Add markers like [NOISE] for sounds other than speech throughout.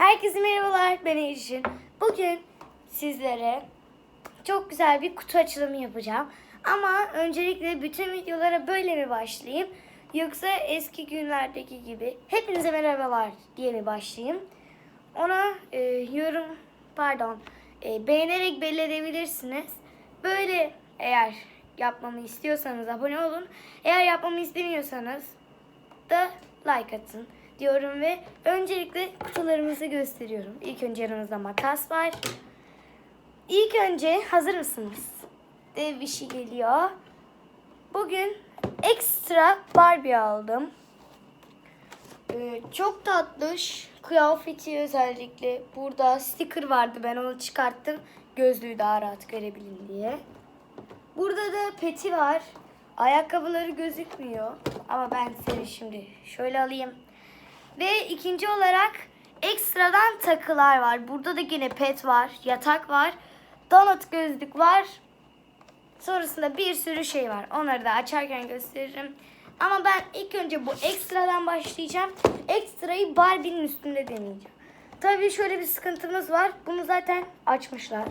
Herkese merhabalar ben Ejin. Bugün sizlere çok güzel bir kutu açılımı yapacağım. Ama öncelikle bütün videolara böyle mi başlayayım? Yoksa eski günlerdeki gibi hepinize merhabalar diye mi başlayayım? Ona e, yorum pardon e, beğenerek belli. Böyle eğer yapmamı istiyorsanız abone olun. Eğer yapmamı istemiyorsanız da like atın diyorum ve öncelikle kutularımızı gösteriyorum. İlk önce yanımızda makas var. İlk önce hazır mısınız? Dev bir şey geliyor. Bugün ekstra Barbie aldım. Ee, çok tatlış. Kıyafeti özellikle. Burada sticker vardı. Ben onu çıkarttım. Gözlüğü daha rahat görebilin diye. Burada da peti var. Ayakkabıları gözükmüyor. Ama ben seni şimdi şöyle alayım. Ve ikinci olarak ekstradan takılar var. Burada da yine pet var. Yatak var. Donut gözlük var. Sonrasında bir sürü şey var. Onları da açarken gösteririm. Ama ben ilk önce bu ekstradan başlayacağım. Ekstrayı Barbie'nin üstünde deneyeceğim. Tabii şöyle bir sıkıntımız var. Bunu zaten açmışlar.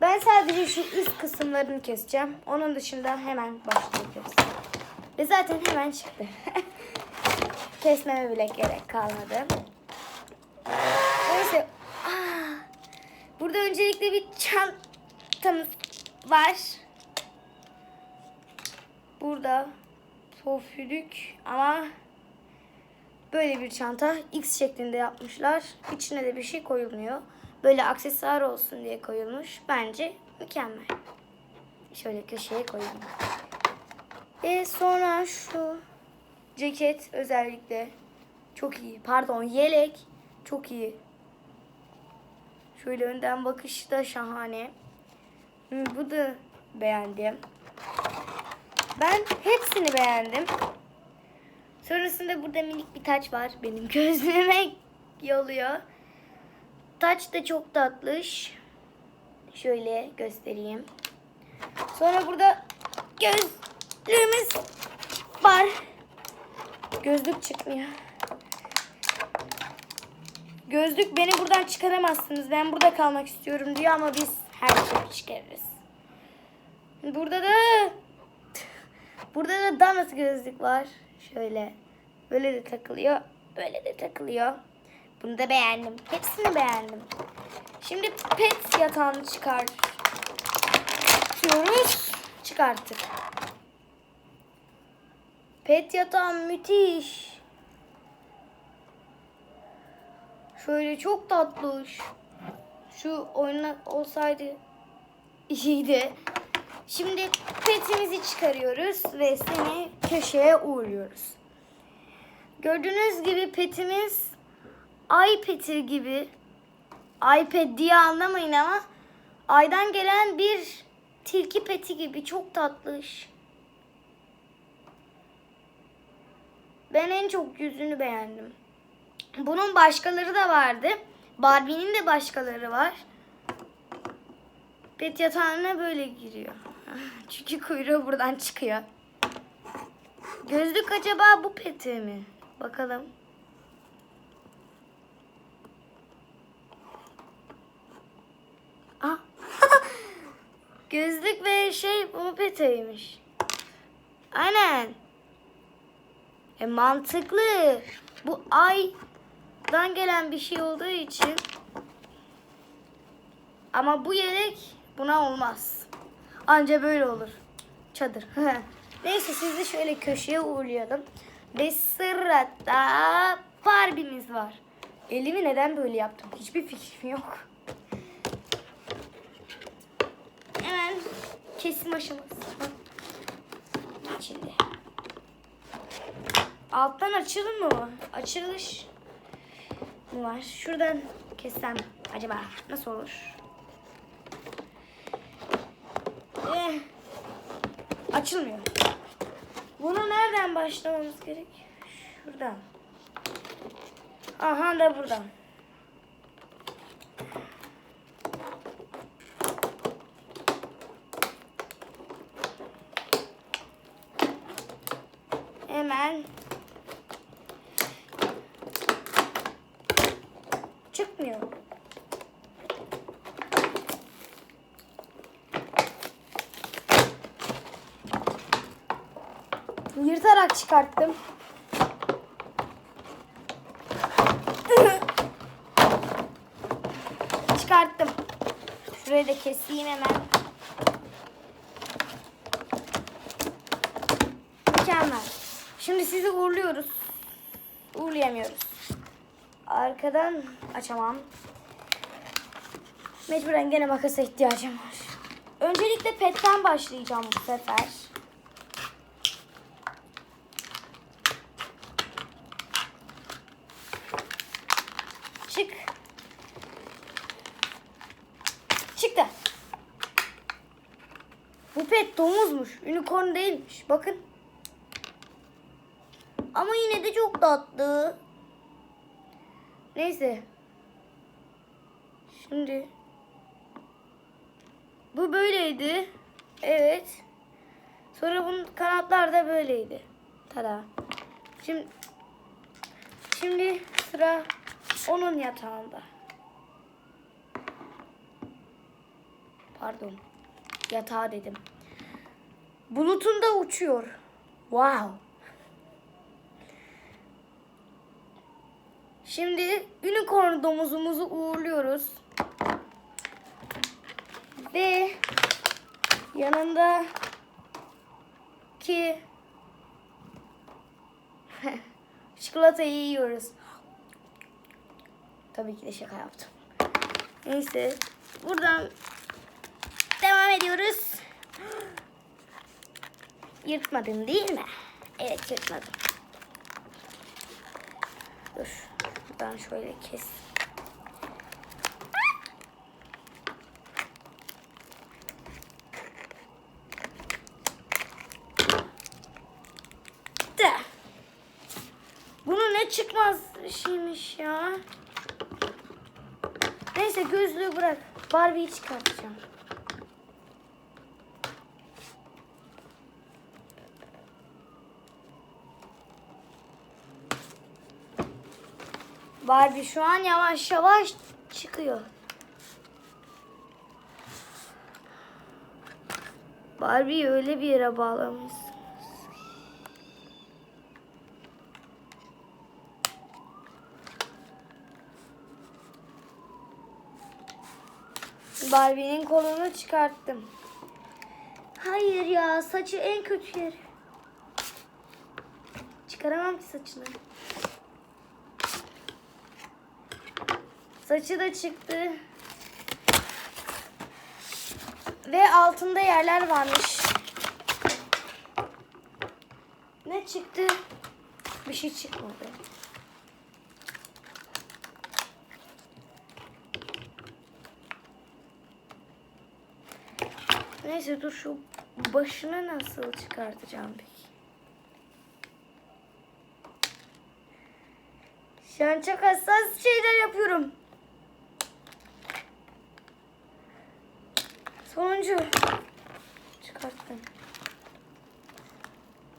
Ben sadece şu üst kısımlarını keseceğim. Onun dışında hemen başlayacağız. Ve zaten hemen çıktı. [LAUGHS] Kesmeme bile gerek kalmadı. Neyse. Aa, burada öncelikle bir çantamız var. Burada pofülük ama böyle bir çanta X şeklinde yapmışlar. İçine de bir şey koyulmuyor. Böyle aksesuar olsun diye koyulmuş. Bence mükemmel. Şöyle köşeye koyayım. Ve sonra şu ceket özellikle çok iyi. Pardon yelek çok iyi. Şöyle önden bakışı da şahane. Bu da beğendim. Ben hepsini beğendim. Sonrasında burada minik bir taç var. Benim [LAUGHS] gözlüğüme yoluyor. Taç da çok tatlış. Şöyle göstereyim. Sonra burada gözlüğümüz var. Gözlük çıkmıyor. Gözlük beni buradan çıkaramazsınız. Ben burada kalmak istiyorum diyor ama biz her şeyi çıkarırız. Burada da burada da damat gözlük var. Şöyle böyle de takılıyor. Böyle de takılıyor. Bunu da beğendim. Hepsini beğendim. Şimdi pet yatağını çıkartıyoruz. Çıkarttık. Pet yatağım müthiş. Şöyle çok tatlış. Şu oyuna olsaydı iyiydi. Şimdi petimizi çıkarıyoruz ve seni köşeye uğurluyoruz. Gördüğünüz gibi petimiz iPad'i gibi iPad diye anlamayın ama aydan gelen bir tilki peti gibi çok tatlış. Ben en çok yüzünü beğendim. Bunun başkaları da vardı. Barbie'nin de başkaları var. Pet yatağına böyle giriyor. [LAUGHS] Çünkü kuyruğu buradan çıkıyor. Gözlük acaba bu peti mi? Bakalım. Ah. [LAUGHS] Gözlük ve şey bu peteymiş. Aynen. E mantıklı. Bu aydan gelen bir şey olduğu için. Ama bu yelek buna olmaz. Anca böyle olur. Çadır. [LAUGHS] Neyse sizi şöyle köşeye uğurlayalım. Ve sırada Barbie'miz var. Elimi neden böyle yaptım? Hiçbir fikrim yok. Hemen kesim aşaması. Şimdi. Alttan açılır mı? Açılış mı var? Şuradan kessem acaba nasıl olur? Eh, açılmıyor. Bunu nereden başlamamız gerek? Şuradan. Aha da buradan. Hemen Çıkmıyor. Yırtarak çıkarttım. Çıkarttım. Şurayı da keseyim hemen. Mükemmel. Şimdi sizi uğurluyoruz. Uğurlayamıyoruz. Arkadan açamam. Mecburen gene makasa ihtiyacım var. Öncelikle petten başlayacağım bu sefer. Çık. Çıktı. Bu pet domuzmuş. Unicorn değilmiş. Bakın. Ama yine de çok tatlı. Neyse. Şimdi. Bu böyleydi. Evet. Sonra bunun kanatlar da böyleydi. Tada. Şimdi Şimdi sıra onun yatağında. Pardon. Yatağı dedim. Bulutunda uçuyor. Wow. Şimdi unicorn domuzumuzu uğurluyoruz. Ve yanında ki [LAUGHS] çikolatayı yiyoruz. Tabii ki de şaka yaptım. Neyse. Buradan devam ediyoruz. [GASPS] Yırtmadın değil mi? Evet yırtmadım. Dur. Buradan şöyle kes. De. Bunu ne çıkmaz şeymiş ya. Neyse gözlüğü bırak. Barbie'yi çıkartacağım. Barbie şu an yavaş yavaş çıkıyor. Barbie'yi öyle bir yere bağlamışsınız. Barbie'nin kolunu çıkarttım. Hayır ya saçı en kötü yeri. Çıkaramam ki saçını. Saçı da çıktı. Ve altında yerler varmış. Ne çıktı? Bir şey çıkmadı. Neyse dur şu başını nasıl çıkartacağım peki? Şu an çok hassas şeyler yapıyorum. Sonuncu. Çıkarttım.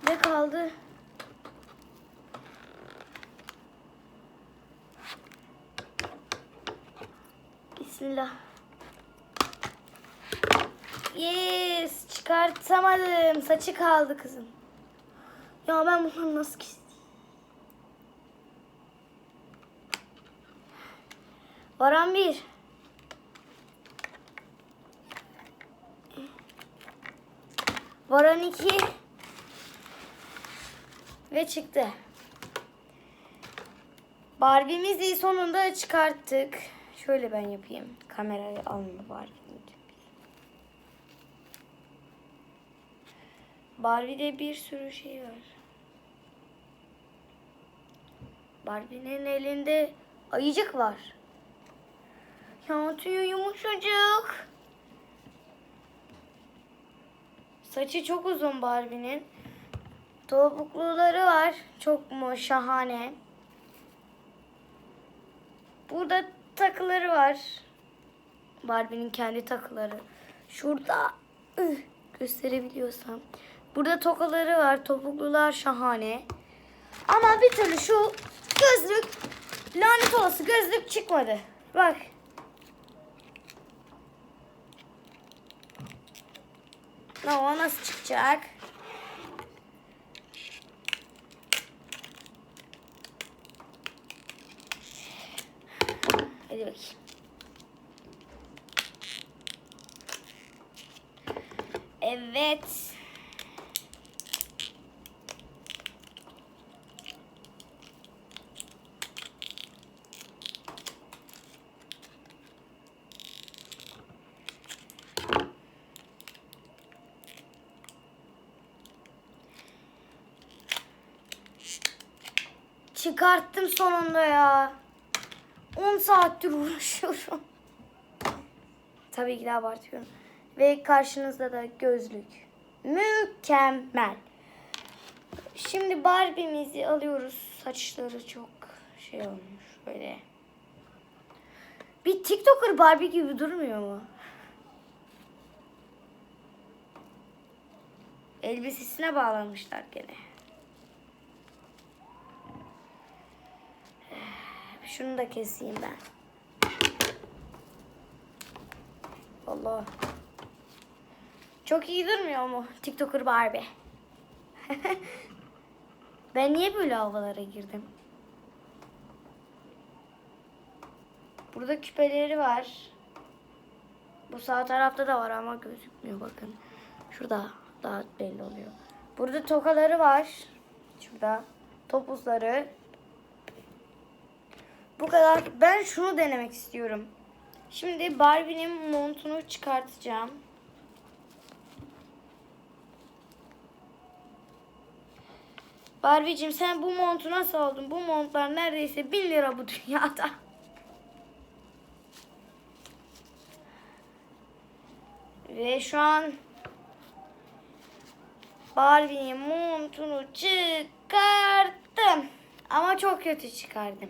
Ne kaldı? Bismillah. Yes, çıkartamadım. Saçı kaldı kızım. Ya ben bunu nasıl kes- Varan bir. Varan iki. Ve çıktı. Barbie'mizi sonunda çıkarttık. Şöyle ben yapayım. Kamerayı alma Barbie'yi. Barbie'de bir sürü şey var. Barbie'nin elinde ayıcık var. Ya tüyü yumuşacık. Saçı çok uzun Barbie'nin. Topukluları var. Çok mu şahane. Burada takıları var. Barbie'nin kendi takıları. Şurada gösterebiliyorsam. Burada tokaları var. Topuklular şahane. Ama bir türlü şu gözlük Lanet olası gözlük çıkmadı. Bak. Ne o nasıl çıkacak? Çıkarttım sonunda ya. 10 saattir uğraşıyorum. Tabii ki de abartıyorum. Ve karşınızda da gözlük. Mükemmel. Şimdi Barbie'mizi alıyoruz. Saçları çok şey olmuş böyle. Bir TikToker Barbie gibi durmuyor mu? Elbisesine bağlamışlar gene. Şunu da keseyim ben. Allah. Çok iyi durmuyor mu TikToker Barbie? [LAUGHS] ben niye böyle havalara girdim? Burada küpeleri var. Bu sağ tarafta da var ama gözükmüyor bakın. Şurada daha belli oluyor. Burada tokaları var. Şurada topuzları. Bu kadar. Ben şunu denemek istiyorum. Şimdi Barbie'nin montunu çıkartacağım. Barbie'cim sen bu montu nasıl aldın? Bu montlar neredeyse 1000 lira bu dünyada. [LAUGHS] Ve şu an Barbie'nin montunu çıkarttım. Ama çok kötü çıkardım.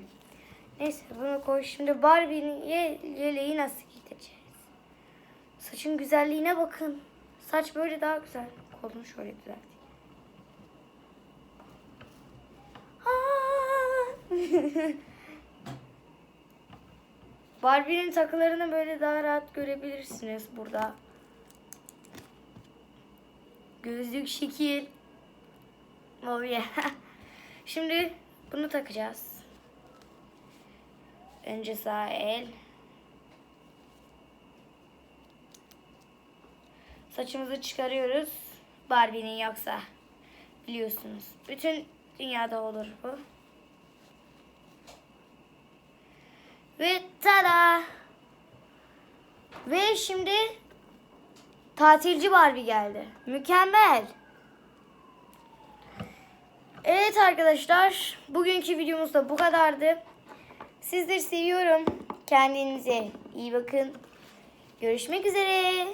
Neyse bunu koy. Şimdi Barbie'nin ye yeleği nasıl giydireceğiz? Saçın güzelliğine bakın. Saç böyle daha güzel. Kolunu şöyle düzelteyim. Aa! [LAUGHS] Barbie'nin takılarını böyle daha rahat görebilirsiniz burada. Gözlük şekil. Oh yeah. [LAUGHS] Şimdi bunu takacağız. Önce sağ el. Saçımızı çıkarıyoruz. Barbie'nin yoksa. Biliyorsunuz. Bütün dünyada olur bu. Ve tada! Ve şimdi tatilci Barbie geldi. Mükemmel. Evet arkadaşlar, bugünkü videomuz da bu kadardı. Sizleri seviyorum. Kendinize iyi bakın. Görüşmek üzere.